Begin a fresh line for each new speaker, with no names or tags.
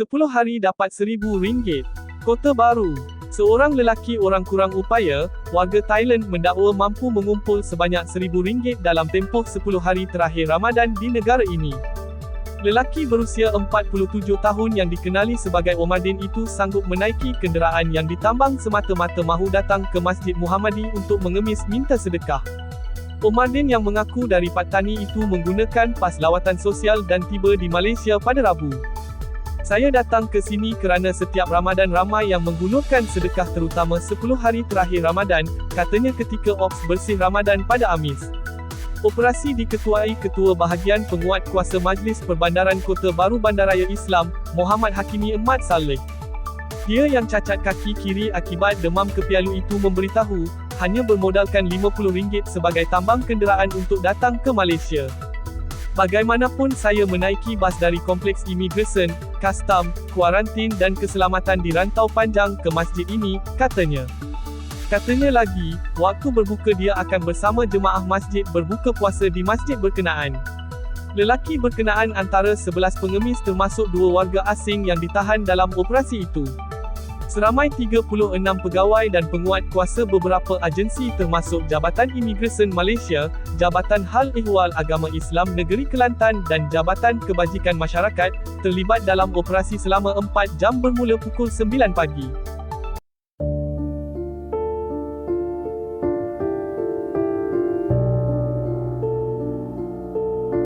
10 hari dapat RM1,000. Kota Baru. Seorang lelaki orang kurang upaya, warga Thailand mendakwa mampu mengumpul sebanyak RM1,000 dalam tempoh 10 hari terakhir Ramadan di negara ini. Lelaki berusia 47 tahun yang dikenali sebagai Omadin itu sanggup menaiki kenderaan yang ditambang semata-mata mahu datang ke Masjid Muhammadi untuk mengemis minta sedekah. Omadin yang mengaku dari Patani itu menggunakan pas lawatan sosial dan tiba di Malaysia pada Rabu. Saya datang ke sini kerana setiap Ramadan ramai yang menggulurkan sedekah terutama 10 hari terakhir Ramadan, katanya ketika Ops bersih Ramadan pada Amis. Operasi diketuai Ketua Bahagian Penguat Kuasa Majlis Perbandaran Kota Baru Bandaraya Islam, Muhammad Hakimi Ahmad Saleh. Dia yang cacat kaki kiri akibat demam kepialu itu memberitahu, hanya bermodalkan RM50 sebagai tambang kenderaan untuk datang ke Malaysia. Bagaimanapun saya menaiki bas dari kompleks imigresen, kastam, kuarantin dan keselamatan di rantau panjang ke masjid ini, katanya. Katanya lagi, waktu berbuka dia akan bersama jemaah masjid berbuka puasa di masjid berkenaan. Lelaki berkenaan antara 11 pengemis termasuk dua warga asing yang ditahan dalam operasi itu. Seramai 36 pegawai dan penguat kuasa beberapa agensi termasuk Jabatan Imigresen Malaysia, Jabatan Hal Ehwal Agama Islam Negeri Kelantan dan Jabatan Kebajikan Masyarakat, terlibat dalam operasi selama 4 jam bermula pukul 9 pagi.